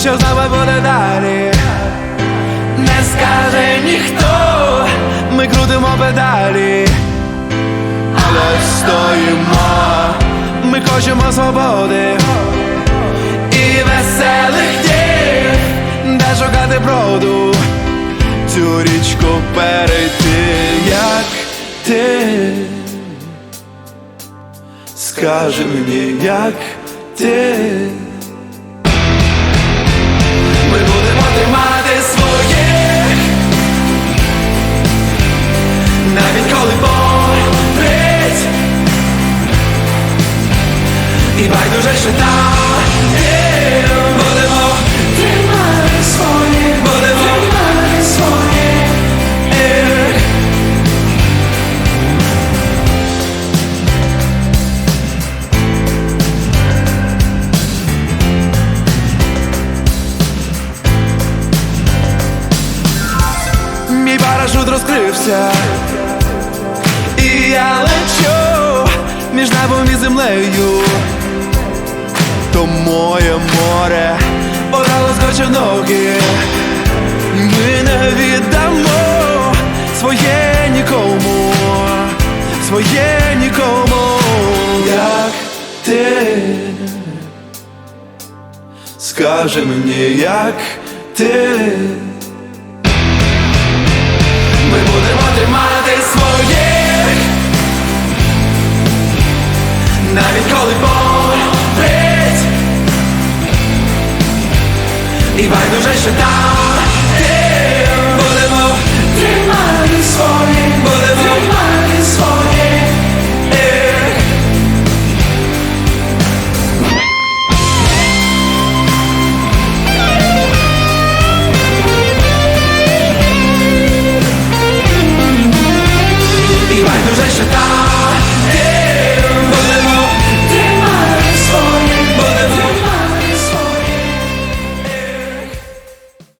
що з нами буде далі, не скаже ніхто, ми крутимо педалі, але стоїмо, ми хочемо свободи. І веселих днів, де шукати броду, цю річку перейти, як ти. Скажи мені, як ти І байдуже, що там Будемо тримати своє Будемо тримати своє. Мій парашут розкрився, і я лечу між небом і землею. Ноги. Ми не віддамо своє нікому, своє нікому, як ти. Скажи мені, як ти. Ми будемо тримати своє Навіть коли 一百个转身呐